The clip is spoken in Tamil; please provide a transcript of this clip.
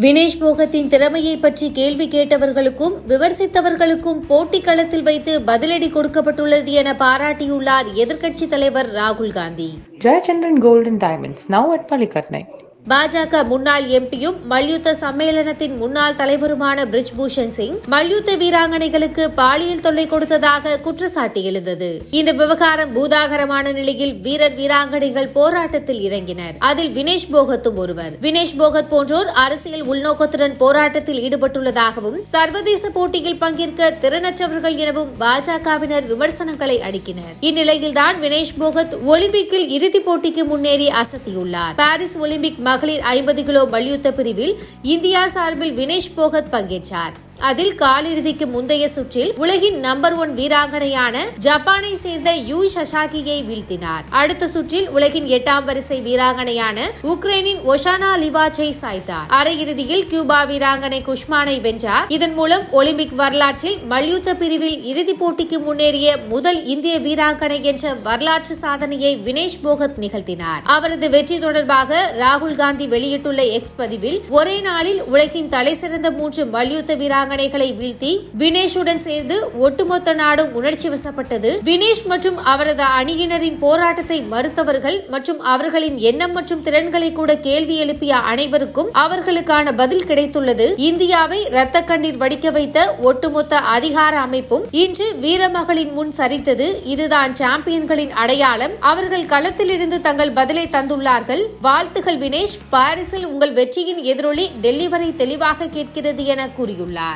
வினேஷ் போகத்தின் திறமையை பற்றி கேள்வி கேட்டவர்களுக்கும் விமர்சித்தவர்களுக்கும் போட்டி களத்தில் வைத்து பதிலடி கொடுக்கப்பட்டுள்ளது என பாராட்டியுள்ளார் எதிர்க்கட்சித் தலைவர் ராகுல் Gandhi. Jayachandran golden diamonds now at at பாஜக முன்னாள் எம்பியும் மல்யுத்த சம்மேளனத்தின் முன்னாள் தலைவருமான பிரிஜ் பூஷன் சிங் மல்யுத்த வீராங்கனைகளுக்கு பாலியல் தொல்லை கொடுத்ததாக குற்றச்சாட்டு எழுந்தது. இந்த விவகாரம் பூதாகரமான நிலையில் வீரர் வீராங்கனைகள் போராட்டத்தில் இறங்கினர். அதில் வினேஷ் போகத்தும் ஒருவர். வினேஷ் போகத் போன்றோர் அரசியல் உள்நோக்கத்துடன் போராட்டத்தில் ஈடுபட்டுள்ளதாகவும் சர்வதேச போட்டியில் பங்கேற்க திறனற்றவர்கள் எனவும் பாஜகவினர் விமர்சனங்களை அடுக்கினர். இந்நிலையில்தான் வினேஷ் போகத் ஒலிம்பிக்கில் இறுதிப் போட்டிக்கு முன்னேறி அசத்தியுள்ளார். பாரிஸ் ஒலிம்பிக் மகளிர் ஐம்பது கிலோ மல்யுத்த பிரிவில் இந்தியா சார்பில் வினேஷ் போகத் பங்கேற்றார். அதில் காலிறுதிக்கு முந்தைய சுற்றில் உலகின் நம்பர் ஒன் வீராங்கனையான ஜப்பானை சேர்ந்த யூ சசாகியை வீழ்த்தினார். அடுத்த சுற்றில் உலகின் எட்டாம் வரிசை வீராங்கனையான உக்ரைனின் ஒஷானா லிவாச்சை சாய்த்தார். அரையிறுதியில் கியூபா வீராங்கனை குஷ்மானை வென்றார். இதன் மூலம் ஒலிம்பிக் வரலாற்றில் மல்யுத்த பிரிவில் இறுதிப் போட்டிக்கு முன்னேறிய முதல் இந்திய வீராங்கனை என்ற வரலாற்று சாதனையை வினேஷ் போகத் நிகழ்த்தினார். அவரது வெற்றி தொடர்பாக ராகுல் காந்தி வெளியிட்டுள்ள எக்ஸ் பதிவில் ஒரே நாளில் உலகின் தலைசிறந்த மூன்று மல்யுத்த வீராங்கனைகளை வீழ்த்தி வினேஷுடன் சேர்ந்து ஒட்டுமொத்த நாடும் உணர்ச்சி வசப்பட்டது. வினேஷ் மற்றும் அவரது அணியினரின் போராட்டத்தை மறுத்தவர்கள் மற்றும் அவர்களின் எண்ணம் மற்றும் திறன்களை கூட கேள்வி எழுப்பிய அனைவருக்கும் அவர்களுக்கான பதில் கிடைத்துள்ளது. இந்தியாவை இரத்த கண்ணீர் வடிக்க வைத்த ஒட்டுமொத்த அதிகார அமைப்பும் இன்று வீரமகளின் முன் சரித்தது இதுதான் சாம்பியன்களின் அடையாளம். அவர்கள் களத்திலிருந்து தங்கள் பதிலை தந்துள்ளார்கள். வாழ்த்துகள் வினேஷ். பாரிஸில் உங்கள் வெற்றியின் எதிரொலி டெல்லி வரை தெளிவாக கேட்கிறது என கூறியுள்ளார்.